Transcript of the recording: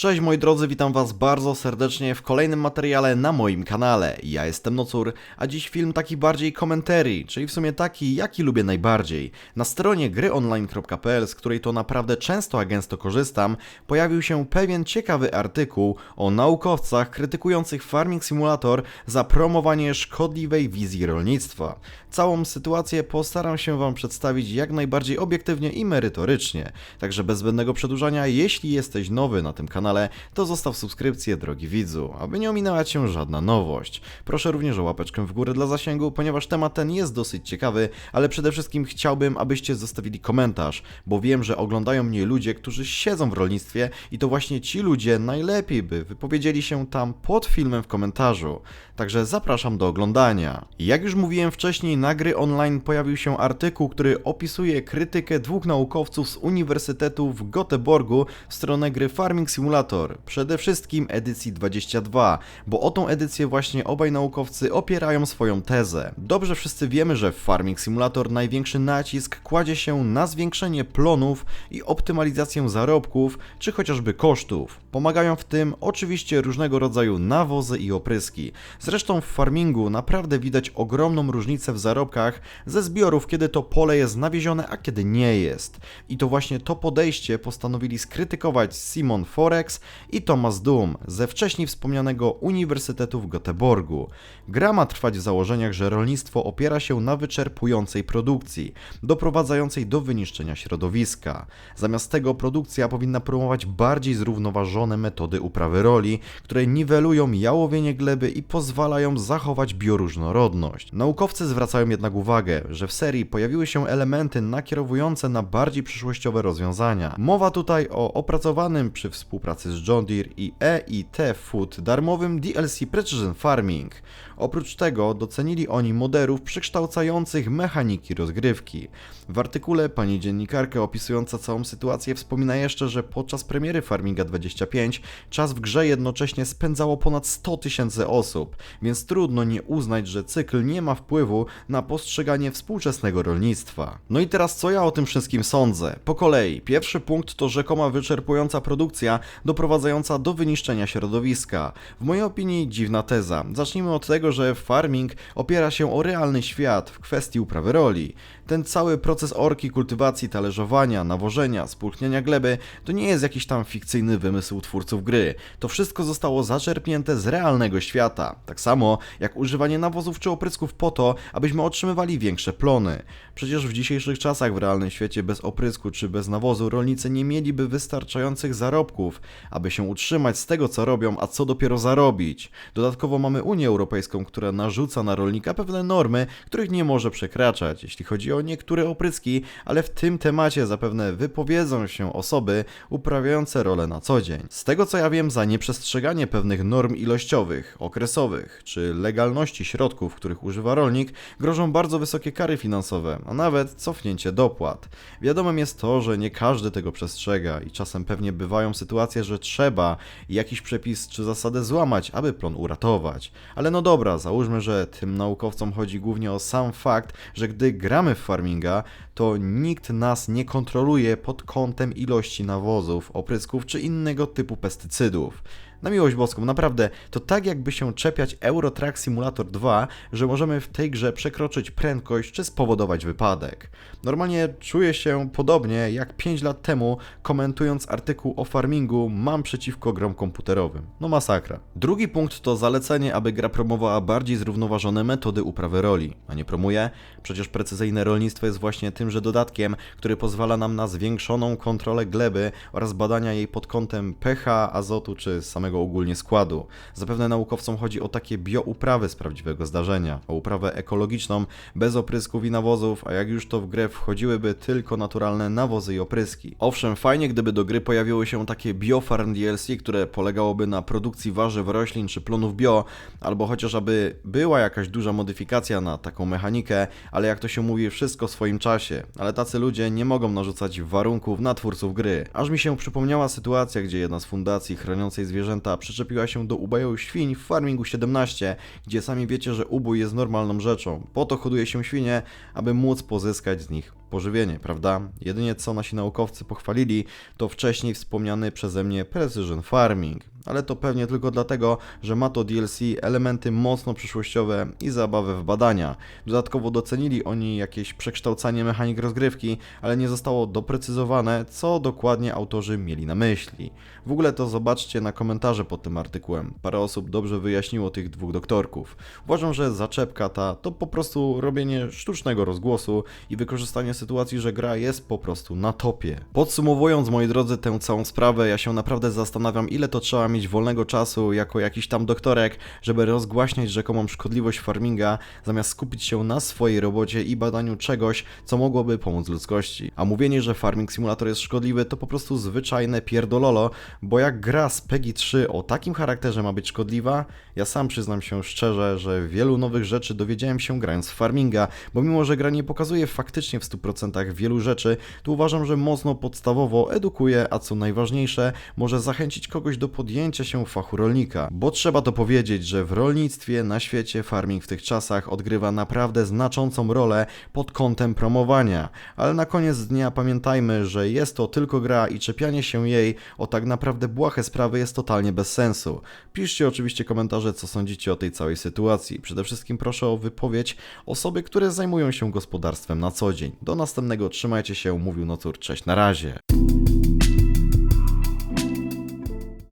Cześć moi drodzy, witam was bardzo serdecznie w kolejnym materiale na moim kanale. Ja jestem Nocur, a dziś film taki bardziej commentary, czyli w sumie taki, jaki lubię najbardziej. Na stronie gryonline.pl, z której to naprawdę często a gęsto korzystam, pojawił się pewien ciekawy artykuł o naukowcach krytykujących Farming Simulator za promowanie szkodliwej wizji rolnictwa. Całą sytuację postaram się wam przedstawić jak najbardziej obiektywnie i merytorycznie. Także bez zbędnego przedłużania, jeśli jesteś nowy na tym kanale, to zostaw subskrypcję, drogi widzu, aby nie ominęła cię żadna nowość. Proszę również o łapeczkę w górę dla zasięgu, ponieważ temat ten jest dosyć ciekawy, ale przede wszystkim chciałbym, abyście zostawili komentarz, bo wiem, że oglądają mnie ludzie, którzy siedzą w rolnictwie i to właśnie ci ludzie najlepiej by wypowiedzieli się tam pod filmem w komentarzu. Także zapraszam do oglądania. Jak już mówiłem wcześniej, na gry online pojawił się artykuł, który opisuje krytykę dwóch naukowców z Uniwersytetu w Göteborgu w stronę gry Farming Simulator. Przede wszystkim edycji 22, bo o tą edycję właśnie obaj naukowcy opierają swoją tezę. Dobrze wszyscy wiemy, że w Farming Simulator największy nacisk kładzie się na zwiększenie plonów i optymalizację zarobków, czy chociażby kosztów. Pomagają w tym oczywiście różnego rodzaju nawozy i opryski. Zresztą w farmingu naprawdę widać ogromną różnicę w zarobkach ze zbiorów, kiedy to pole jest nawiezione, a kiedy nie jest. I to właśnie to podejście postanowili skrytykować Simon Forex i Thomas Doom ze wcześniej wspomnianego Uniwersytetu w Göteborgu. Gra ma trwać w założeniach, że rolnictwo opiera się na wyczerpującej produkcji, doprowadzającej do wyniszczenia środowiska. Zamiast tego produkcja powinna promować bardziej zrównoważone metody uprawy roli, które niwelują jałowienie gleby i pozwalają zachować bioróżnorodność. Naukowcy zwracają jednak uwagę, że w serii pojawiły się elementy nakierowujące na bardziej przyszłościowe rozwiązania. Mowa tutaj o opracowanym przy współpracy z John Deere i EIT Food darmowym DLC Precision Farming. Oprócz tego docenili oni moderów przekształcających mechaniki rozgrywki. W artykule pani dziennikarka opisująca całą sytuację wspomina jeszcze, że podczas premiery Farminga 25 czas w grze jednocześnie spędzało ponad 100 tysięcy osób, więc trudno nie uznać, że cykl nie ma wpływu na postrzeganie współczesnego rolnictwa. No i teraz co ja o tym wszystkim sądzę? Po kolei, pierwszy punkt to rzekoma wyczerpująca produkcja doprowadzająca do wyniszczenia środowiska. W mojej opinii dziwna teza. Zacznijmy od tego, że farming opiera się o realny świat w kwestii uprawy roli. Ten cały proces orki, kultywacji, talerzowania, nawożenia, spulchniania gleby to nie jest jakiś tam fikcyjny wymysł twórców gry. To wszystko zostało zaczerpnięte z realnego świata. Tak samo jak używanie nawozów czy oprysków po to, abyśmy otrzymywali większe plony. Przecież w dzisiejszych czasach w realnym świecie bez oprysku czy bez nawozu rolnicy nie mieliby wystarczających zarobków, aby się utrzymać z tego co robią, a co dopiero zarobić. Dodatkowo mamy Unię Europejską, która narzuca na rolnika pewne normy, których nie może przekraczać, jeśli chodzi o niektóre opryski, ale w tym temacie zapewne wypowiedzą się osoby uprawiające rolę na co dzień. Z tego co ja wiem, za nieprzestrzeganie pewnych norm ilościowych, okresowych czy legalności środków, których używa rolnik, grożą bardzo wysokie kary finansowe, a nawet cofnięcie dopłat. Wiadomym jest to, że nie każdy tego przestrzega i czasem pewnie bywają sytuacje, że trzeba jakiś przepis czy zasadę złamać, aby plon uratować. Ale no dobra, załóżmy, że tym naukowcom chodzi głównie o sam fakt, że gdy gramy w farminga, to nikt nas nie kontroluje pod kątem ilości nawozów, oprysków czy innego typu pestycydów. Na miłość boską, naprawdę, to tak jakby się czepiać Euro Truck Simulator 2, że możemy w tej grze przekroczyć prędkość czy spowodować wypadek. Normalnie czuję się podobnie jak 5 lat temu, komentując artykuł o farmingu mam przeciwko grom komputerowym. No masakra. Drugi punkt to zalecenie, aby gra promowała bardziej zrównoważone metody uprawy roli. A nie promuje? Przecież precyzyjne rolnictwo jest właśnie tymże dodatkiem, który pozwala nam na zwiększoną kontrolę gleby oraz badania jej pod kątem pH, azotu czy samego ogólnie składu. Zapewne naukowcom chodzi o takie biouprawy z prawdziwego zdarzenia, o uprawę ekologiczną, bez oprysków i nawozów, a jak już to w grę wchodziłyby tylko naturalne nawozy i opryski. Owszem, fajnie gdyby do gry pojawiły się takie biofarm DLC, które polegałoby na produkcji warzyw, roślin czy plonów bio, albo chociaż aby była jakaś duża modyfikacja na taką mechanikę, ale jak to się mówi, wszystko w swoim czasie. Ale tacy ludzie nie mogą narzucać warunków na twórców gry. Aż mi się przypomniała sytuacja, gdzie jedna z fundacji chroniącej zwierzęta przyczepiła się do uboju świń w Farmingu 17, gdzie sami wiecie, że ubój jest normalną rzeczą. Po to hoduje się świnie, aby móc pozyskać z nich pożywienie, prawda? Jedynie co nasi naukowcy pochwalili, to wcześniej wspomniany przeze mnie precision farming. Ale to pewnie tylko dlatego, że ma to DLC elementy mocno przyszłościowe i zabawę w badania. Dodatkowo docenili oni jakieś przekształcanie mechanik rozgrywki, ale nie zostało doprecyzowane, co dokładnie autorzy mieli na myśli. W ogóle to zobaczcie na komentarze pod tym artykułem. Parę osób dobrze wyjaśniło tych dwóch doktorków. Uważam, że zaczepka ta to po prostu robienie sztucznego rozgłosu i wykorzystanie sytuacji, że gra jest po prostu na topie. Podsumowując, moi drodzy, tę całą sprawę, ja się naprawdę zastanawiam, ile to trzeba mieć wolnego czasu jako jakiś tam doktorek, żeby rozgłaśniać rzekomą szkodliwość farminga, zamiast skupić się na swojej robocie i badaniu czegoś, co mogłoby pomóc ludzkości. A mówienie, że Farming Simulator jest szkodliwy, to po prostu zwyczajne pierdololo, bo jak gra z PEGI 3 o takim charakterze ma być szkodliwa, ja sam przyznam się szczerze, że wielu nowych rzeczy dowiedziałem się grając w Farminga, bo mimo, że gra nie pokazuje faktycznie w 100% wielu rzeczy, to uważam, że mocno podstawowo edukuje, a co najważniejsze, może zachęcić kogoś do podjęcia się fachu rolnika. Bo trzeba to powiedzieć, że w rolnictwie na świecie farming w tych czasach odgrywa naprawdę znaczącą rolę pod kątem promowania. Ale na koniec dnia pamiętajmy, że jest to tylko gra i czepianie się jej o tak naprawdę błahe sprawy jest totalnie bez sensu. Piszcie oczywiście komentarze, co sądzicie o tej całej sytuacji. Przede wszystkim proszę o wypowiedź osoby, które zajmują się gospodarstwem na co dzień. Do następnego, trzymajcie się, mówił Nocur, cześć, na razie.